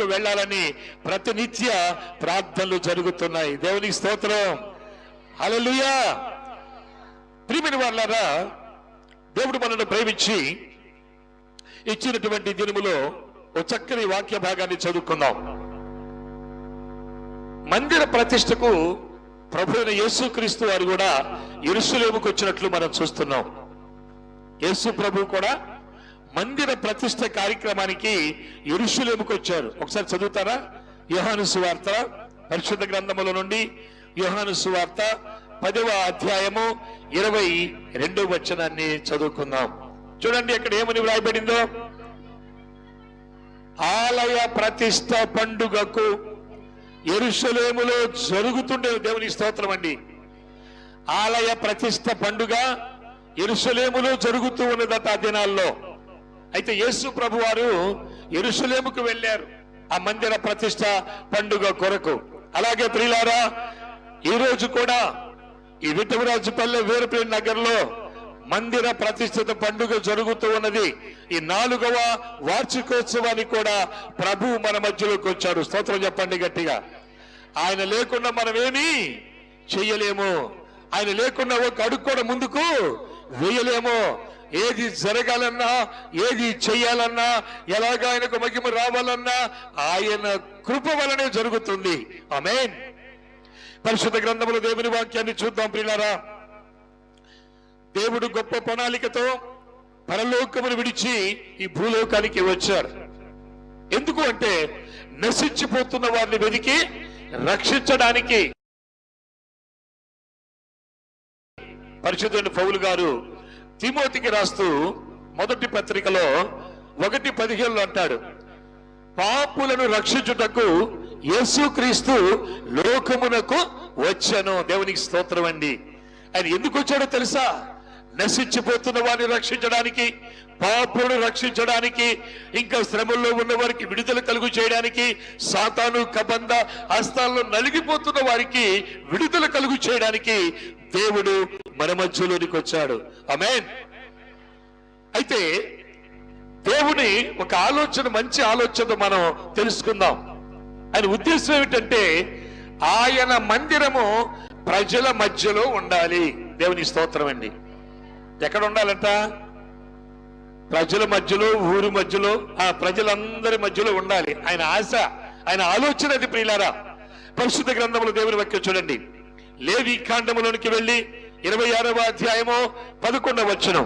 ముందుకు వెళ్ళాలని ప్రతినిత్య ప్రార్థనలు జరుగుతున్నాయి. దేవునికి స్తోత్రం. హల్లెలూయా. ప్రియమైన వాళ్ళారా దేవుడు మనల్ని ప్రేమించి ఇచ్చినటువంటి దినములో ఒక చక్కని వాక్య భాగాన్ని చదువుకుందాం. మందిర ప్రతిష్టకు ప్రభుత్వ యేసుక్రీస్తు వారు కూడా ఇరుసులేముకు వచ్చినట్లు మనం చూస్తున్నాం. యేసు ప్రభు కూడా మందిర ప్రతిష్ట కార్యక్రమానికి ఎరుషులేముకు వచ్చారు. ఒకసారి చదువుతారా? యోహాను సువార్త పరిశుద్ధ గ్రంథముల నుండి యోహాను సువార్త పదవ అధ్యాయము ఇరవై రెండవ వచనాన్ని చదువుకుందాం. చూడండి ఇక్కడ ఏమని వ్రాయబడిందో. ఆలయ ప్రతిష్ట పండుగకు ఎరుషలేములో జరుగుతుండే దేవుని స్తోత్రం అండి. ఆలయ ప్రతిష్ట పండుగ ఎరుసలేములో జరుగుతూ ఉన్నదట ఆ దినాల్లో. అయితే యేసు ప్రభు వారు ఎరుసలేముకు వెళ్ళారు. ఆ మందిర ప్రతిష్ట పండుగ కొరకు. అలాగే ప్రియులారా ఈ రోజు కూడా ఈ విఠవరాజుపల్లె వేరుపల్లి నగర్లో మందిర ప్రతిష్ఠిత పండుగ జరుగుతూ ఉన్నది. ఈ నాలుగవ వార్షికోత్సవానికి కూడా ప్రభు మన మధ్యలోకి వచ్చాడు. స్తోత్రం చెప్పండి గట్టిగా. ఆయన లేకుండా మనమేమి చెయ్యలేము. ఆయన లేకుండా ఒక అడుగు కూడా ముందుకు వేయలేము. ఏది జరగాలన్నా ఏది చెయ్యాలన్నా ఎలాగ ఆయనకు మహిమ రావాలన్నా ఆయన కృప వలనే జరుగుతుంది. ఆమెన్. పరిశుద్ధ గ్రంథముల దేవుని వాక్యాన్ని చూద్దాం ప్రియులారా. దేవుడు గొప్ప ప్రణాళికతో పరలోకమును విడిచి ఈ భూలోకానికి వచ్చారు. ఎందుకు అంటే నశించిపోతున్న వారిని వెతికి రక్షించడానికి. పరిశుద్ధుని పౌలు గారు తిమోతికి రాస్తూ మొదటి పత్రికలో ఒకటి పదిహేనులో అంటాడు పాపులను రక్షించుటకు యేసుక్రీస్తు లోకమునకు వచ్చాను. దేవునికి స్తోత్రం అండి. ఆయన ఎందుకు వచ్చాడో తెలుసా? నశించిపోతున్న వారిని రక్షించడానికి పాపులను రక్షించడానికి ఇంకా శ్రమల్లో ఉన్న వారికి విడుదల కలుగు చేయడానికి సాతాను కబంధ హస్తాల్లో నలిగిపోతున్న వారికి విడుదల కలుగు చేయడానికి దేవుడు మన మధ్యలోనికి వచ్చాడు. అమేన్ అయితే దేవుని ఒక ఆలోచన మంచి ఆలోచన మనం తెలుసుకుందాం. ఆయన ఉద్దేశం ఏమిటంటే ఆయన మందిరము ప్రజల మధ్యలో ఉండాలి. దేవుని స్తోత్రం అండి. ఎక్కడ ఉండాలంట ప్రజల మధ్యలో ఊరి మధ్యలో ఆ ప్రజలందరి మధ్యలో ఉండాలి. ఆయన ఆశ ఆయన ఆలోచన అది ప్రియులారా. పరిశుద్ధ గ్రంథములు దేవుని వాక్యం చూడండి. లేవి కాండములోనికి వెళ్ళి ఇరవై ఆరవ అధ్యాయము పదకొండవ వచ్చును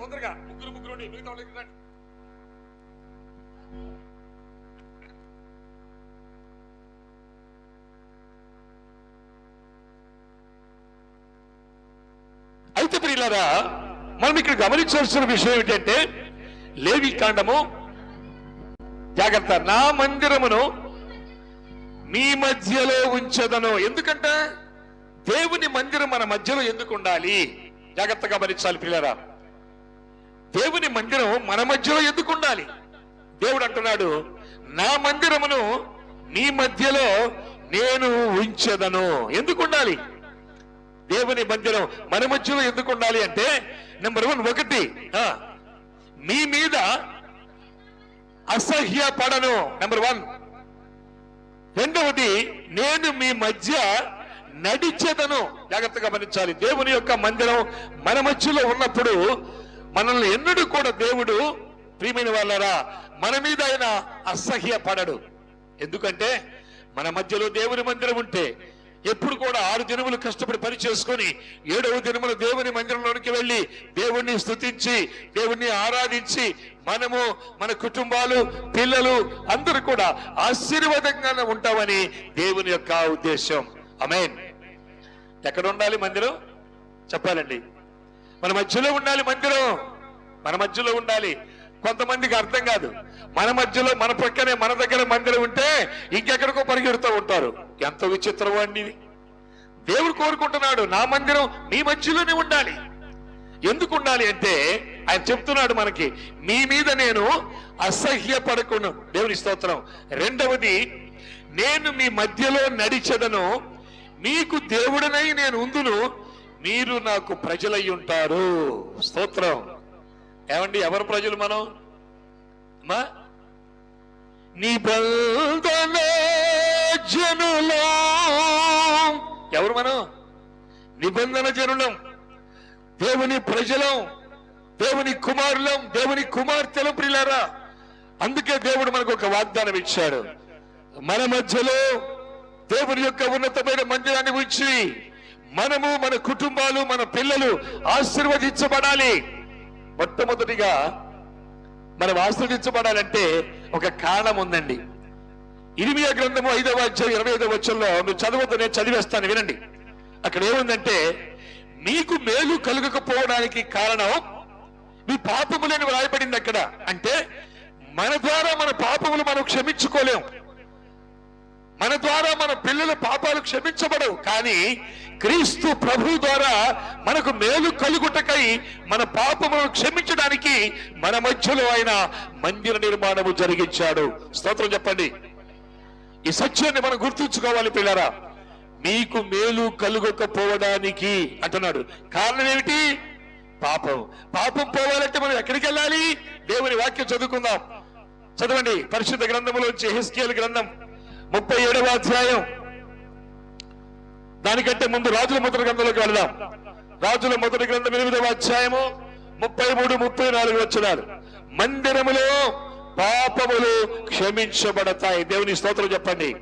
తొందరగా ముగ్గురు ముగ్గురు ప్రియులారా మనం ఇక్కడ గమనించవలసిన విషయం ఏమిటంటే లేవి కాండము జాగ్రత్త నా మందిరమును మీ మధ్యలో ఉంచదను. ఎందుకంటే? దేవుని మందిరం మన మధ్యలో ఎందుకు ఉండాలి? జాగ్రత్తగా గమనించాలి పిల్లరా దేవుని మందిరం మన మధ్యలో ఎందుకు ఉండాలి? దేవుడు అంటున్నాడు నా మందిరమును మీ మధ్యలో నేను ఉంచదను. ఎందుకు ఉండాలి? దేవుని మందిరం మన మధ్యలో ఎందుకు ఉండాలి అంటే నెంబర్ వన్ ఒకటి మీ మీద అసహ్య పడను. నెంబర్ వన్ రెండవది నేను మీ మధ్య నడిచేదను. జాగ్రత్తగా గమనించాలి. దేవుని యొక్క మందిరం మన మధ్యలో ఉన్నప్పుడు మనల్ని ఎన్నడూ కూడా దేవుడు ప్రియమైన వాళ్ళరా మన మీద ఆయన అసహ్యపడడు. ఎందుకంటే మన మధ్యలో దేవుని మందిరం ఉంటే ఎప్పుడు కూడా ఆరు దినములు కష్టపడి పని చేసుకొని ఏడవ దినములు దేవుని మందిరంలోనికి వెళ్ళి దేవుణ్ణి స్థుతించి దేవుణ్ణి ఆరాధించి మనము మన కుటుంబాలు పిల్లలు అందరూ కూడా ఆశీర్వాదంగానే ఉంటామని దేవుని యొక్క ఉద్దేశం. అమేన్ ఎక్కడ ఉండాలి మందిరం? చెప్పాలండి. మన మధ్యలో ఉండాలి మందిరం. మన మధ్యలో ఉండాలి. కొంతమందికి అర్థం కాదు. మన మధ్యలో మన పక్కనే మన దగ్గర మందిరం ఉంటే ఇంకెక్కడికో పరిగెడుతూ ఉంటారు. ఎంత విచిత్రం అండి దేవుడు కోరుకుంటున్నాడు నా మందిరం మీ మధ్యలోనే ఉండాలి. ఎందుకు ఉండాలి అంటే ఆయన చెప్తున్నాడు మనకి మీ మీద నేను అసహ్యపడకుండా దేవుని స్తోత్రం. రెండవది నేను మీ మధ్యలో నడిచెదను. మీకు దేవుడనై నేను ఉందును. మీరు నాకు ప్రజలై ఉంటారు. స్తోత్రం. ఏమండి ఎవరు ప్రజలు మనం? అమ్మా నిబంధన జనులం. ఎవరు మనం? నిబంధన జనులం. దేవుని ప్రజలం దేవుని కుమారులం దేవుని కుమార్తెలు ప్రిలారా. అందుకే దేవుడు మనకు ఒక వాగ్దానం ఇచ్చాడు. మన మధ్యలో దేవుని యొక్క ఉన్నతమైన మందిరాన్ని ఉంచి మనము మన కుటుంబాలు మన పిల్లలు ఆశీర్వదించబడాలి. మొట్టమొదటిగా మనం ఆశీర్వదించబడాలంటే ఒక కారణం ఉందండి. ఇరిమియా గ్రంథము ఐదవ అధ్యాయం ఇరవై ఐదవ వచ్చంలో మీరు చదవద్దు నేను చదివేస్తాను వినండి. అక్కడ ఏముందంటే మీకు మేలు కలుగకపోవడానికి కారణం మీ పాపములని వ్రాయబడింది అక్కడ. అంటే మన ద్వారా మన పాపములు మనం క్షమించుకోలేం. మన ద్వారా మన పిల్లల పాపాలు క్షమించబడవు. కానీ క్రీస్తు ప్రభు ద్వారా మనకు మేలు కలుగుటకై మన పాపములను క్షమించడానికి మన మధ్యలో ఆయన మందిర నిర్మాణము జరిగించాడు. స్తోత్రం చెప్పండి. ఈ సత్యాన్ని మనం గుర్తుంచుకోవాలి పిల్లరా. మీకు మేలు కలుగకపోవడానికి అంటున్నాడు. కారణం ఏమిటి? పాపం. పాపం పోవాలంటే మనం ఎక్కడికి వెళ్ళాలి? దేవుని వాక్యం చదువుకుందాం. చదవండి. పరిశుద్ధ గ్రంథములో హెస్కేల్ గ్రంథం. ముప్పై ఏడవ అధ్యాయం. దానికంటే ముందు రాజుల మొదటి గ్రంథంలోకి వెళదాం. రాజుల మొదటి గ్రంథం ఎనిమిదవ అధ్యాయము ముప్పై మూడు ముప్పై నాలుగు వచ్చినారు మందిరములో పాపములు క్షమించబడతాయి. దేవుని స్తోత్రం చెప్పండి.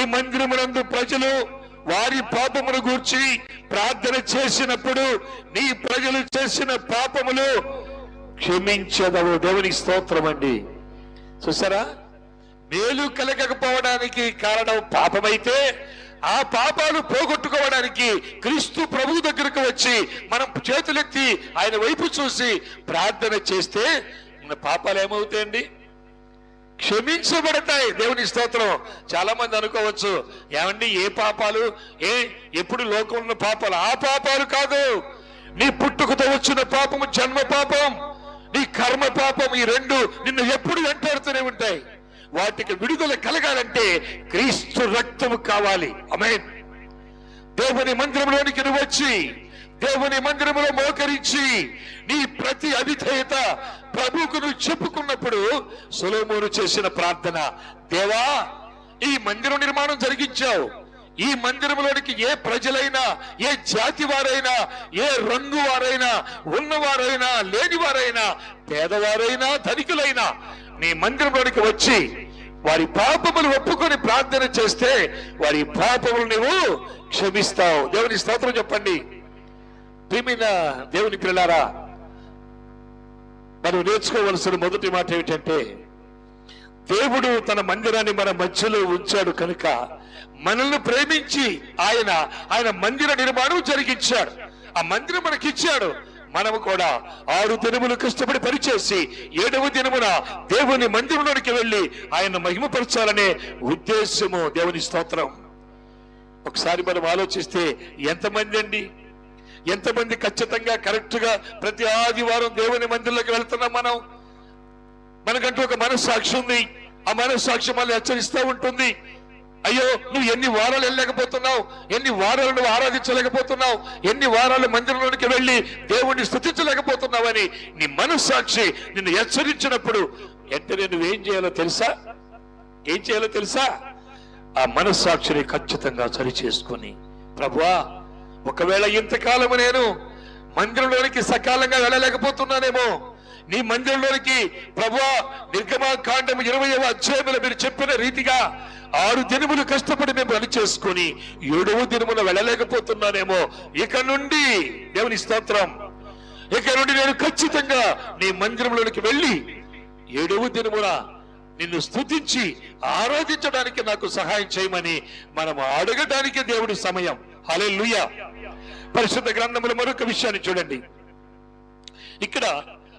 ఈ మందిరమునందు ప్రజలు వారి పాపమును గూర్చి ప్రార్థన చేసినప్పుడు నీ ప్రజలు చేసిన పాపములు క్షమించదవు. దేవుని స్తోత్రం అండి. చూసారా? మేలు కలగకపోవడానికి కారణం పాపమైతే ఆ పాపాలు పోగొట్టుకోవడానికి క్రీస్తు ప్రభు దగ్గరకు వచ్చి మనం చేతులెత్తి ఆయన వైపు చూసి ప్రార్థన చేస్తే మన పాపాలు ఏమవుతాయండి? క్షమించబడతాయి. దేవుని స్తోత్రం. చాలా మంది అనుకోవచ్చు ఏమండి ఏ పాపాలు? ఏ ఎప్పుడు లోకంలో పాపాలు? ఆ పాపాలు కాదు. నీ పుట్టుకతో వచ్చిన పాపము జన్మ పాపం. నీ కర్మ పాపం ఈ రెండు నిన్ను ఎప్పుడు వెంటాడుతూనే ఉంటాయి. వాటికి విడుదల కలగాలంటే క్రీస్తు రక్తము కావాలి. అమేన్ దేవుని మందిరంలోనికి నువ్వు వచ్చి దేవుని మందిరంలో మోకరించి నీ ప్రతి అవిధేయత ప్రభువుకు నువ్వు చెప్పుకున్నప్పుడు సులోమోను చేసిన ప్రార్థన దేవా ఈ మందిరం నిర్మాణం జరిగించావు. ఈ మందిరంలోనికి ఏ ప్రజలైనా ఏ జాతి వారైనా ఏ రంగు వారైనా ఉన్నవారైనా లేనివారైనా పేదవారైనా ధనికులైనా నీ మందిరంలోనికి వచ్చి వారి పాపములు ఒప్పుకొని ప్రార్థన చేస్తే వారి పాపములు నువ్వు క్షమిస్తావు. దేవుని స్తోత్రం చెప్పండి. ప్రిమిన దేవుని పిల్లారా మనం నేర్చుకోవలసిన మొదటి మాట ఏమిటంటే దేవుడు తన మందిరాన్ని మన మధ్యలో ఉంచాడు కనుక మనల్ని ప్రేమించి ఆయన ఆయన మందిర నిర్మాణం జరిగించాడు. ఆ మందిరం మనకిచ్చాడు. మనము కూడా ఆరు దినములు కష్టపడి పనిచేసి ఏడవ దినమున దేవుని మందిరంలోనికి వెళ్ళి ఆయన మహిమపరచాలనే ఉద్దేశము దేవుని స్తోత్రం. ఒకసారి మనం ఆలోచిస్తే ఎంతమంది అండి? ఎంతమంది ఖచ్చితంగా కరెక్ట్గా ప్రతి ఆదివారం దేవుని మందిరంలోకి వెళ్తున్నాం మనం? మనకంటూ ఒక మనస్సాక్షి ఉంది. ఆ మనస్సాక్షి మళ్ళీ హెచ్చరిస్తూ ఉంటుంది. అయ్యో నువ్వు ఎన్ని వారాలు వెళ్ళలేకపోతున్నావు? ఎన్ని వారాలు నువ్వు ఆరాధించలేకపోతున్నావు? ఎన్ని వారాలు మందిరంలోనికి వెళ్ళి దేవుణ్ణి స్థుతించలేకపోతున్నావని నీ మనస్సాక్షి నిన్ను హెచ్చరించినప్పుడు వెంటనే నువ్వేం చేయాలో తెలుసా? ఏం చేయాలో తెలుసా? ఆ మనస్సాక్షిని ఖచ్చితంగా సరి చేసుకొని ప్రభువా ఒకవేళ ఇంతకాలము నేను మందిరంలోనికి సకాలంగా వెళ్ళలేకపోతున్నానేమో నీ మందిరంలోనికి ప్రభువా నిర్గమాకాండం ఇరవై అధ్యాయంలో మీరు చెప్పిన రీతిగా ఆరు దినములు కష్టపడి మేము పని చేసుకొని ఏడవ దినమున వెళ్ళలేకపోతున్నానేమో. ఇక నుండి దేవుని స్తోత్రం. ఇక నుండి నేను ఖచ్చితంగా నీ మందిరంలోనికి వెళ్ళి ఏడవ దినమున నిన్ను స్తుతించి ఆరాధించడానికి నాకు సహాయం చేయమని మనం అడగడానికి దేవుడి సమయం. హలే పరిశుద్ధ గ్రంథముల మరొక విషయాన్ని చూడండి. ఇక్కడ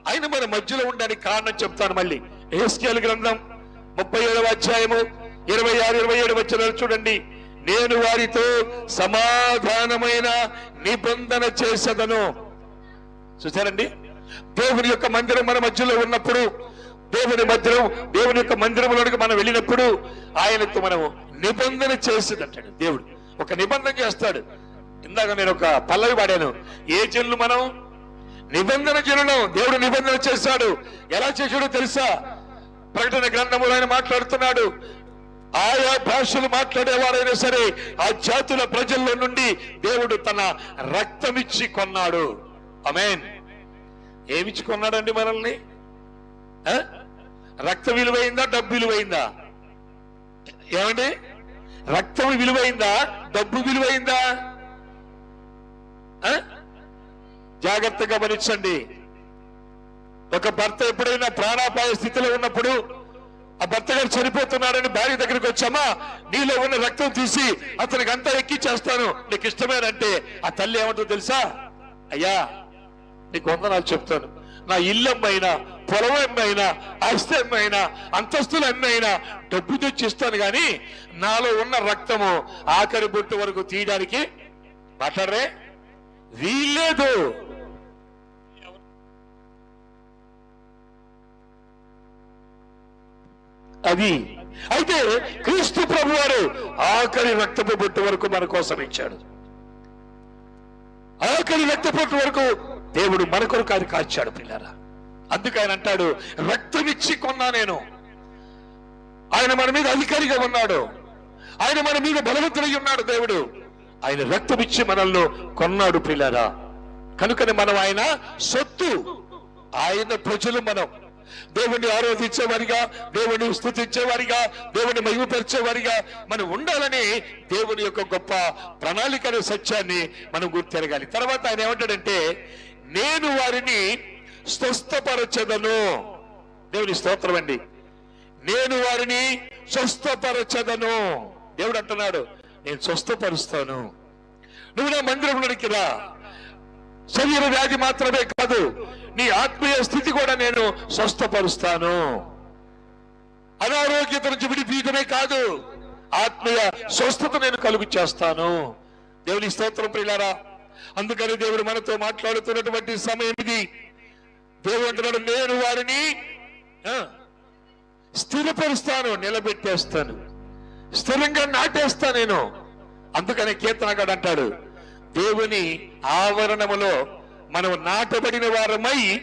ఆయన మన మధ్యలో ఉండడానికి కారణం చెప్తాను మళ్ళీ. ఏస్కేల్ గ్రంథం ముప్పై ఏడవ అధ్యాయము ఇరవై ఆరు ఇరవై ఏడు వచ్చిన చూడండి. నేను వారితో సమాధానమైన నిబంధన చేసదను. చూసారండి దేవుని యొక్క మందిరం మన మధ్యలో ఉన్నప్పుడు దేవుని మందిరం దేవుని యొక్క మందిరంలోనికి మనం వెళ్ళినప్పుడు ఆయనతో మనం నిబంధన చేసేదంటాడు దేవుడు. ఒక నిబంధన చేస్తాడు. ఇందాక నేను ఒక పల్లవి పాడాను. ఏ జన్లు మనం? నిబంధన జనులం. దేవుడు నిబంధన చేశాడు. ఎలా చేశాడో తెలుసా? ప్రకటన గ్రంథములు ఆయన మాట్లాడుతున్నాడు. ఆయా భాషలు మాట్లాడేవారైనా సరే ఆ జాతుల ప్రజల్లో నుండి దేవుడు తన రక్తమిచ్చి కొన్నాడు. అమేన్ ఏమిచ్చి కొన్నాడండి మనల్ని? ఆ? రక్త విలువైందా డబ్బు విలువైందా? ఏమండి? రక్తం విలువైందా డబ్బు విలువైందా? ఆ? జాగ్రత్తగా గమనించండి. ఒక భర్త ఎప్పుడైనా ప్రాణాపాయ స్థితిలో ఉన్నప్పుడు ఆ భర్త గారు చనిపోతున్నాడని భార్య దగ్గరికి వచ్చామా? నీలో ఉన్న రక్తం తీసి అతనికి అంతా ఎక్కిచ్చేస్తాను నీకు ఇష్టమేనంటే ఆ తల్లి ఏమంటో తెలుసా? అయ్యా నీకు వందనాలు చెప్తాను. నా ఇల్లు అమ్మైనా పొలం ఎమ్మైనా ఆస్తి ఎమ్మైనా అంతస్తులు ఎన్నైనా డబ్బు తెచ్చి ఇస్తాను కానీ నాలో ఉన్న రక్తము ఆఖరి బొట్టు వరకు తీయడానికి మాట్లాడరే? వీల్లేదు. అది. అయితే క్రీస్తు ప్రభు వారు ఆఖరి రక్తపు బొట్టు వరకు మన కోసం ఇచ్చాడు. ఆఖరి రక్తపోటు వరకు దేవుడు మన కొరకు ఆయన కాల్చాడు పిల్లారా. అందుకు ఆయన అంటాడు రక్తమిచ్చి కొన్నా నేను. ఆయన మన మీద అధికారిగా ఉన్నాడు. ఆయన మన మీద బలవంతుడై ఉన్నాడు దేవుడు. ఆయన రక్తమిచ్చి మనల్ని కొన్నాడు పిల్లారా. కనుకనే మనం ఆయన సొత్తు. ఆయన ప్రజలు మనం. దేవుణ్ణి ఆరాధించేవారిగా దేవుణ్ణి స్థుతించేవారిగా దేవుణ్ణి మహిమపరిచేవారిగా మనం ఉండాలని దేవుని యొక్క గొప్ప ప్రణాళిక అనే సత్యాన్ని మనం గుర్తెరగాలి తర్వాత ఆయన ఏమంటాడంటే నేను వారిని స్వస్థపరచదను. దేవుని స్తోత్రం అండి. నేను వారిని స్వస్థపరచదను. దేవుడు అంటున్నాడు నేను స్వస్థపరుస్తాను. నువ్వు నా మందిరంలోనికి రా. శరీర వ్యాధి మాత్రమే కాదు నీ ఆత్మీయ స్థితి కూడా నేను స్వస్థపరుస్తాను. అనారోగ్యత నుంచి విడిపీయటమే కాదు ఆత్మీయ స్వస్థత నేను కలుగు చేస్తాను దేవుని స్తోత్రం ప్రియులారా అందుకని దేవుడు మనతో మాట్లాడుతున్నటువంటి సమయం ఇది. దేవుడు అంటున్నాడు నేను వారిని ఆ, స్థిరపరుస్తాను నిలబెట్టేస్తాను. స్థిరంగా నాటేస్తా నేను. అందుకనే కీర్తనగాడు అంటాడు దేవుని ఆవరణములో మనం నాటబడిన వారమై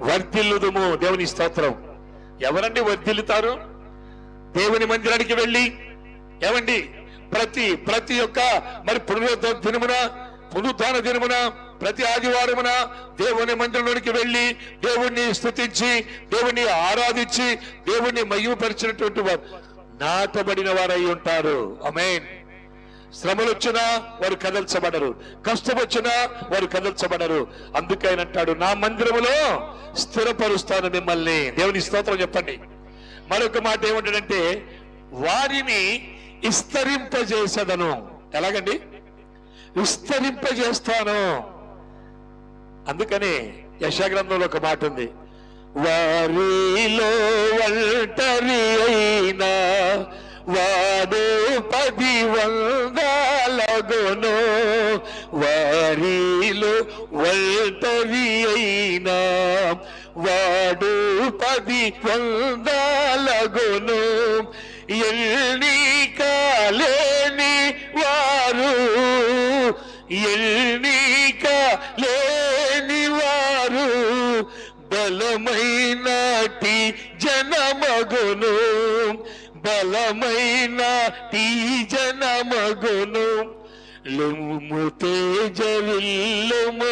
వర్ధిల్లుదుము. దేవుని స్తోత్రం. ఎవరండి వర్ధిల్లుతారు? దేవుని మందిరానికి వెళ్ళి ఏమండి? ప్రతి ప్రతి ఒక్క మరి పునరుద్ధ దినమున పునరుద్ధాన దినమున ప్రతి ఆదివారమున దేవుని మందిరంలోనికి వెళ్ళి దేవుణ్ణి స్తుతించి దేవుణ్ణి ఆరాధించి దేవుణ్ణి మహిమపరిచినటువంటి వారు నాటబడిన వారై ఉంటారు. అమేన్ శ్రమలు వచ్చినా వారు కదల్చబడరు. కష్టం వచ్చినా వారు కదల్చబడరు. అందుకైన అంటాడు నా మందిరములో స్థిరపరుస్తాను మిమ్మల్ని. దేవుని స్తోత్రం చెప్పండి. మరొక మాట ఏమంటాడంటే వారిని విస్తరింపజేసేదను. ఎలాగండి? విస్తరింపజేస్తాను. అందుకని యశాగ్రంథంలో ఒక మాట ఉంది వారిలో ఒంటరి అయినా వాడు పది వందలగును వారిలో ఒంటరి అయినా వాడు పది వందలగును ఎన్నిక లేని వారు ఎన్నిక లేని వారు బలమైనటి జనమగును బలమైనటి జనమగును లెమ్ము తేజ విల్లుము